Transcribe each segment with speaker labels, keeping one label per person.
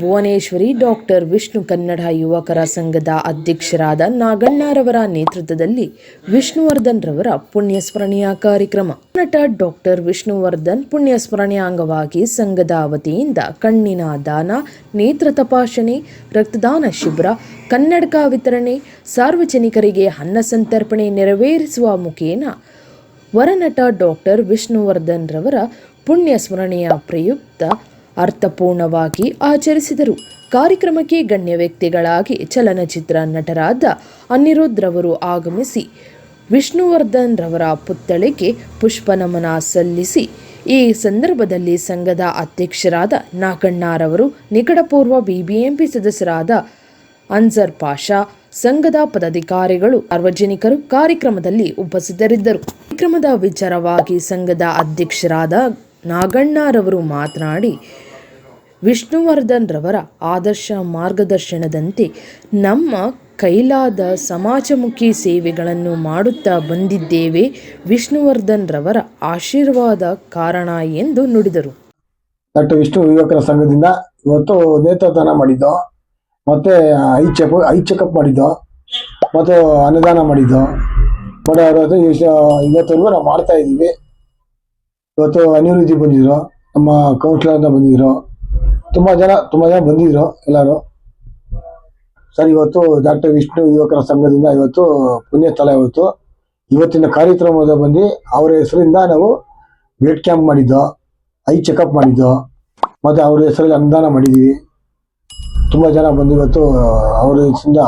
Speaker 1: Bhuvaneshwari doctor Vishnu Kannada ಯುವಕರ ಸಂಘದ ಅಧ್ಯಕ್ಷರಾದ ನಾಗಣ್ಣರವರ ನೇತೃತ್ವದಲ್ಲಿ ವಿಷ್ಣುವರ್ಧನ್ ರವರ ಪುಣ್ಯಸ್ಮರಣೆಯ ಕಾರ್ಯಕ್ರಮ. ನಟ ಡಾಕ್ಟರ್ ವಿಷ್ಣುವರ್ಧನ್ ಪುಣ್ಯಸ್ಮರಣೆಯ ಅಂಗವಾಗಿ ಸಂಘದ ವತಿಯಿಂದ ಕಣ್ಣಿನ ದಾನ, ನೇತ್ರ ತಪಾಸಣೆ, ರಕ್ತದಾನ ಶಿಬಿರ, ಕನ್ನಡಕ ವಿತರಣೆ, ಸಾರ್ವಜನಿಕರಿಗೆ ಅನ್ನ ಸಂತರ್ಪಣೆ ನೆರವೇರಿಸುವ ಮುಖೇನ ವರನಟ ಡಾಕ್ಟರ್ ವಿಷ್ಣುವರ್ಧನ್ ರವರ ಪುಣ್ಯ ಸ್ಮರಣೆಯ ಪ್ರಯುಕ್ತ ಅರ್ಥಪೂರ್ಣವಾಗಿ ಆಚರಿಸಿದರು. ಕಾರ್ಯಕ್ರಮಕ್ಕೆ ಗಣ್ಯ ವ್ಯಕ್ತಿಗಳಾಗಿ ಚಲನಚಿತ್ರ ನಟರಾದ ಅನಿರುದ್ಧ್ ರವರು ಆಗಮಿಸಿ, ವಿಷ್ಣುವರ್ಧನ್ ರವರ ಪುತ್ಥಳಿಗೆ ಪುಷ್ಪನಮನ ಸಲ್ಲಿಸಿ, ಈ ಸಂದರ್ಭದಲ್ಲಿ ಸಂಘದ ಅಧ್ಯಕ್ಷರಾದ ನಾಗಣ್ಣಾರವರು ನಿಕಟಪೂರ್ವ ಬಿಬಿಎಂಪಿ ಸದಸ್ಯರಾದ ಅನ್ಸರ್ ಪಾಷಾ, ಸಂಘದ ಪದಾಧಿಕಾರಿಗಳು, ಸಾರ್ವಜನಿಕರು ಕಾರ್ಯಕ್ರಮದಲ್ಲಿ ಉಪಸ್ಥಿತರಿದ್ದರು. ಕಾರ್ಯಕ್ರಮದ ವಿಚಾರವಾಗಿ ಸಂಘದ ಅಧ್ಯಕ್ಷರಾದ ನಾಗಣ್ಣಾರವರು ಮಾತನಾಡಿ ವಿಷ್ಣುವರ್ಧನ್ ರವರ ಆದರ್ಶ ಮಾರ್ಗದರ್ಶನದಂತೆ ನಮ್ಮ ಕೈಲಾದ ಸಮಾಜಮುಖಿ ಸೇವೆಗಳನ್ನು ಮಾಡುತ್ತಾ ಬಂದಿದ್ದೇವೆ ವಿಷ್ಣುವರ್ಧನ್ ರವರ ಆಶೀರ್ವಾದ ಕಾರಣ ಎಂದು ನುಡಿದರು.
Speaker 2: ಡಾಕ್ಟರ್ ವಿಷ್ಣು ಯುವಕರ ಸಂಘದಿಂದ ಇವತ್ತು ನೇತ್ರದಾನ ಮಾಡಿದ್ದು, ಮತ್ತೆ ಐ ಚೆಕ್ ಐ ಚೆಕಪ್ ಮಾಡಿದ್ದು, ಮತ್ತು ಅನುದಾನ ಮಾಡಿದ್ದು. ಬಡವರು ಇವತ್ತವರೆಗೂ ನಾವು ಮಾಡ್ತಾ ಇದ್ದೀವಿ. ಇವತ್ತು ಅನಿವೃದ್ಧಿ ಬಂದಿದ್ರು, ನಮ್ಮ ಕೌನ್ಸಿಲರ್ನ ಬಂದಿದ್ರು. ತುಂಬ ಜನ, ತುಂಬಾ ಜನ ಬಂದಿದ್ರು ಎಲ್ಲಾರು. ಸರ್, ಇವತ್ತು ಡಾಕ್ಟರ್ ವಿಷ್ಣು ಯುವಕರ ಸಂಘದಿಂದ ಇವತ್ತು ಪುಣ್ಯಸ್ಥಳ ಇವತ್ತು. ಇವತ್ತಿನ ಕಾರ್ಯಕ್ರಮದ ಬಂದು ಅವರ ಹೆಸರಿಂದ ನಾವು ವೇಟ್ ಕ್ಯಾಂಪ್ ಮಾಡಿದ್ದು, ಐ ಚೆಕಪ್ ಮಾಡಿದ್ದು, ಮತ್ತೆ ಅವ್ರ ಹೆಸರಲ್ಲಿ ಅನುದಾನ ಮಾಡಿದ್ದೀವಿ. ತುಂಬ ಜನ ಬಂದು ಇವತ್ತು ಅವ್ರ ಹೆಸರಿಂದ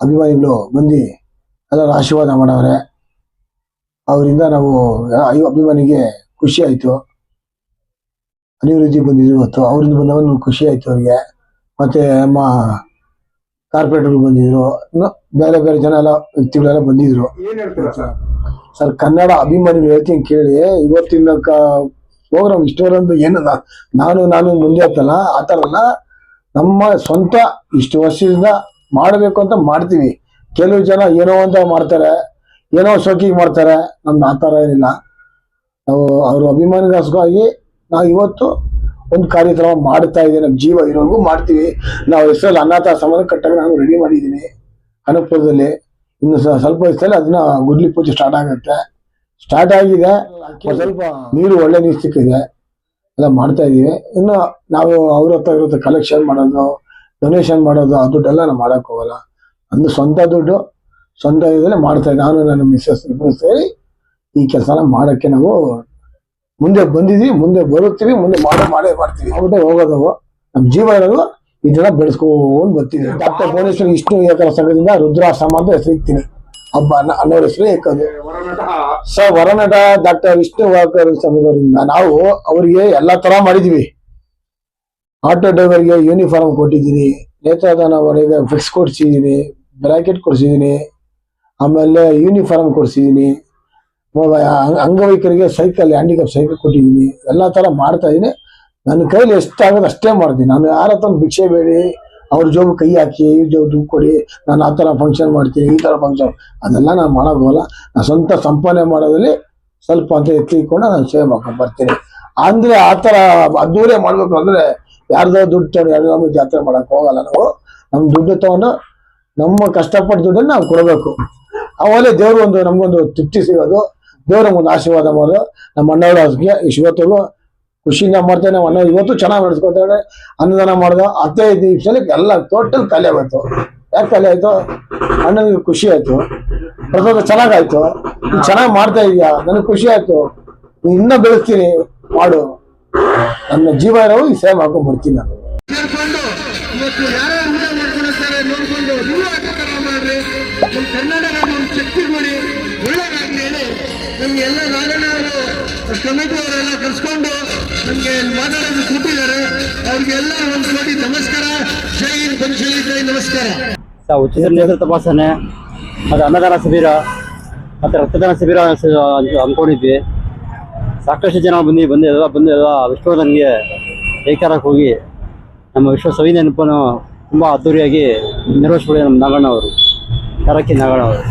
Speaker 2: ಅಭಿಮಾನಿಗಳು ಬಂದು ಎಲ್ಲರ ಆಶೀರ್ವಾದ ಮಾಡವ್ರೆ. ಅವರಿಂದ ನಾವು ಅಭಿಮಾನಿಗೆ ಖುಷಿ ಆಯಿತು. ಅನಿವೃದ್ಧಿ ಬಂದಿದ್ರು ಇವತ್ತು ಅವರಿಂದ ಬಂದವನು ಖುಷಿ ಆಯ್ತು ಅವ್ರಿಗೆ. ಮತ್ತೆ ನಮ್ಮ ಕಾರ್ಪೊರೇಟರ್ಗಳು ಬಂದಿದ್ರು. ಇನ್ನು ಬೇರೆ ಬೇರೆ ಜನ ಎಲ್ಲ ವ್ಯಕ್ತಿಗಳೆಲ್ಲ ಬಂದಿದ್ರು.
Speaker 3: ಸರ್?
Speaker 2: ಸರ್ ಕನ್ನಡ ಅಭಿಮಾನಿಗಳು ಹೇಳ್ತೀನಿ ಕೇಳಿ. ಇವತ್ತಿನ ಪ್ರೋಗ್ರಾಮ್ ಇಷ್ಟವರಂದು ಏನು ನಾನು ನಾನು ಮುಂದೆ ಆತಲ್ಲ ಆ ಥರ ಅಲ್ಲ ನಮ್ಮ ಸ್ವಂತ ಇಷ್ಟು ವರ್ಷದಿಂದ ಮಾಡಬೇಕು ಅಂತ ಮಾಡ್ತೀವಿ. ಕೆಲವು ಜನ ಏನೋ ಅಂತ ಮಾಡ್ತಾರೆ ಏನೋ ಶೋಕಿಗೆ ಮಾಡ್ತಾರೆ. ನಮ್ದು ಆ ಥರ ಏನಿಲ್ಲ. ನಾವು ಅವ್ರ ಅಭಿಮಾನಿಗೋಸ್ಕರವಾಗಿ ನಾವು ಇವತ್ತು ಒಂದು ಕಾರ್ಯಕ್ರಮ ಮಾಡ್ತಾ ಇದ್ದೀವಿ ನಮ್ಮ ಜೀವ ಇರೋರ್ಗು ಮಾಡ್ತೀವಿ. ನಾವು ಹೆಸರಲ್ಲಿ ಅನ್ನಾಥ ಸಮಾನ ಕಟ್ಟಾಗ ನಾನು ರೆಡಿ ಮಾಡಿದ್ದೀನಿ. ಅನುಪುರದಲ್ಲಿ ಇನ್ನು ಸ್ವಲ್ಪ ದಿವಸದಲ್ಲಿ ಅದನ್ನ ಗುಡ್ಲಿ ಪೂಜೆ ಸ್ಟಾರ್ಟ್ ಆಗುತ್ತೆ. ಸ್ಟಾರ್ಟ್ ಆಗಿದೆ. ಸ್ವಲ್ಪ ನೀರು ಒಳ್ಳೆ ನೀರು ಸಿಕ್ಕಿದೆ. ಎಲ್ಲ ಮಾಡ್ತಾ ಇದೀವಿ ಇನ್ನು ನಾವು ಅವ್ರ ಹತ್ರ ಇರುತ್ತೆ ಕಲೆಕ್ಷನ್ ಮಾಡೋದು ಡೊನೇಷನ್ ಮಾಡೋದು ಆ ದುಡ್ಡೆಲ್ಲ ನಾವು ಮಾಡಕ್ ಹೋಗಲ್ಲ. ಅಂದು ಸ್ವಂತ ದುಡ್ಡು ಸ್ವಂತ ಇದರಲ್ಲೇ ಮಾಡ್ತಾ ನಾನು ನನ್ನ ಮಿಸ್ಸಸ್ ಇಬ್ಬರು ಸೇರಿ ಈ ಕೆಲಸನ ಮಾಡೋಕ್ಕೆ ನಾವು ಮುಂದೆ ಬಂದಿದೀವಿ, ಮುಂದೆ ಬರುತ್ತೀವಿ, ಮುಂದೆ ಮಾಡೇ ಮಾಡೇ ಮಾಡ್ತೀವಿ. ಅವ್ರದ್ದೇ ಹೋಗೋದವು. ನಮ್ಮ ಜೀವ ಇರೋದು ಇದನ್ನ ಬೆಳೆಸ್ಕೊಂಡ್ ಬರ್ತೀವಿ. ಡಾಕ್ಟರ್ ಭುವನೇಶ್ವರಿ ವಿಷ್ಣು ಏಕರ ಸಂಘದಿಂದ ರುದ್ರಾಶ್ರಮ ಅಂತ ಹೆಸರು ಹಬ್ಬ ಅನ್ನ- ಹೆಸರು
Speaker 3: ಏಕದು
Speaker 2: ಸೊ ವರನಟ ಡಾಕ್ಟರ್ ವಿಷ್ಣು ವಾಕರ್ ಸಂಘದವರಿಂದ ನಾವು ಅವರಿಗೆ ಎಲ್ಲಾ ತರ ಮಾಡಿದೀವಿ. ಆಟೋ ಡ್ರೈವರ್ಗೆ ಯೂನಿಫಾರ್ಮ್ ಕೊಟ್ಟಿದ್ದೀನಿ. ನೇತ್ರದಾನ ಅವರಿಗೆ ಫಿಕ್ಸ್ ಕೊಡ್ಸಿದ್ದೀನಿ ಬ್ರಾಕೆಟ್ ಕೊಡ್ಸಿದ್ದೀನಿ. ಆಮೇಲೆ ಯೂನಿಫಾರ್ಮ್ ಕೊಡ್ಸಿದ್ದೀನಿ. ಅಂಗವೈಕರಿಗೆ ಸೈಕಲ್ ಹ್ಯಾಂಡಿಕ್ಯಾಪ್ ಸೈಕಲ್ ಕೊಟ್ಟಿದ್ದೀನಿ. ಎಲ್ಲ ತರ ಮಾಡ್ತಾ ಇದ್ದೀನಿ ನನ್ನ ಕೈಲಿ ಎಷ್ಟಾಗುತ್ತೆ ಅಷ್ಟೇ ಮಾಡ್ತೀನಿ. ನಾನು ಯಾರ ಹತ್ರ ಭಿಕ್ಷೆ ಬೇಡಿ, ಅವ್ರ ಜೋಬು ಕೈ ಹಾಕಿ, ಈ ಜೋಬ್ ದುಡ್ಡು ಕೊಡಿ, ನಾನು ಆ ಥರ ಫಂಕ್ಷನ್ ಮಾಡ್ತೀನಿ, ಈ ಥರ ಫಂಕ್ಷನ್ ಅದೆಲ್ಲ ನಾನು ಮಾಡೋಕ್ಕೋಗಲ್ಲ ನಾನು ಸ್ವಂತ ಸಂಪಾದನೆ ಮಾಡೋದ್ರಲ್ಲಿ ಸ್ವಲ್ಪ ಅಂತ ಎತ್ತಿಕೊಂಡು ನಾನು ಸೇವೆ ಮಾಡ್ಕೊಂಡು ಬರ್ತೀನಿ. ಅಂದರೆ ಆ ಥರ ಅದ್ದೂರೇ ಮಾಡಬೇಕು ಅಂದರೆ ಯಾರ್ದೋ ದುಡ್ಡು ತಗೊಂಡು ಯಾರ್ದೋ ಜಾತ್ರೆ ಮಾಡೋಕೆ ಹೋಗಲ್ಲ ನಾವು. ನಮ್ಮ ದುಡ್ಡು ತಗೊಂಡು ನಮ್ಮ ಕಷ್ಟಪಟ್ಟ ದುಡ್ಡನ್ನು ನಾವು ಕೊಡಬೇಕು. ಅವಾಗಲೇ ದೇವರು ಒಂದು ನಮಗೊಂದು ತೃಪ್ತಿ ಸಿಗೋದು. ದೇವ್ರ ಒಂದು ಆಶೀರ್ವಾದ ಮಾಡೋದು ನಮ್ಮ ಅಣ್ಣವ್ರ ಇವತ್ತಿಗೂ ಖುಷಿಯಿಂದ ಮಾಡ್ತೇನೆ. ನಮ್ಮ ಅಣ್ಣ ಇವತ್ತು ಚೆನ್ನಾಗಿ ನಡೆಸ್ಕೊತಾರೆ ಅನ್ನದಾನ ಮಾಡಿದ. ಹತ್ತೈದು ನಿಮಿಷದಲ್ಲಿ ಎಲ್ಲ ಟೋಟಲ್ ಖಾಲಿ ಆಗೋಯ್ತು ಯಾಕೆ ಖಾಲಿ ಆಯ್ತು ಅಣ್ಣನಿಗೆ ಖುಷಿ ಆಯ್ತು. ಪ್ರಸಾದ ಚೆನ್ನಾಗಾಯ್ತು. ನೀವು ಚೆನ್ನಾಗಿ ಮಾಡ್ತಾ ಇದೀಯಾ? ನನಗೆ ಖುಷಿ ಆಯ್ತು. ನೀವು ಇನ್ನೂ ಬೆಳೆಸ್ತೀನಿ. ಮಾಡು. ನನ್ನ ಜೀವ ಇರೋ ಈ ಸೇವೆ ಹಾಕೊಂಡು ಬರ್ತೀನಿ ನಾನು.
Speaker 4: ನಮ್ಗೆ ಎಲ್ಲ ನಾರಾಯಣ ಅವರು ಕಮಿಟಿ ಅವರೆಲ್ಲ ಕರ್ಸ್ಕೊಂಡು ನಮ್ಗೆ ಮಾತಾಡೋದು ಕೂತಿದ್ದಾರೆ. ಅವ್ರಿಗೆಲ್ಲ ಒಂದು ಕೋಟಿ ನಮಸ್ಕಾರ. ಜೈ ಹಿಂದ್ ಪಂಚಲಿ ಜೈ ನಮಸ್ಕಾರ.
Speaker 5: ಉಚಿತ ನೇತ್ರ ತಪಾಸಣೆ, ಮತ್ತು ಅನ್ನದಾನ ಶಿಬಿರ, ಮತ್ತು ರಕ್ತದಾನ ಶಿಬಿರ ಅಂದ್ಕೊಂಡಿದ್ವಿ ಸಾಕಷ್ಟು ಜನ ಬಂದು ಬಂದು, ಎಲ್ಲ ಬಂದು, ಎಲ್ಲ ವಿಶ್ವವರ್ಧನ್ಗೆ ಏಕಾರಕ್ಕೆ ಹೋಗಿ ನಮ್ಮ ವಿಶ್ವ ಸವಿ ನೆನಪನ್ನು ತುಂಬ ಅದ್ದೂರಿಯಾಗಿ ನಿರ್ವಹಿಸ್ಬಿಡಿ ನಮ್ಮ ನಾಗಣ್ಣವರು ನಾಗಣ್ಣ ಅವರು.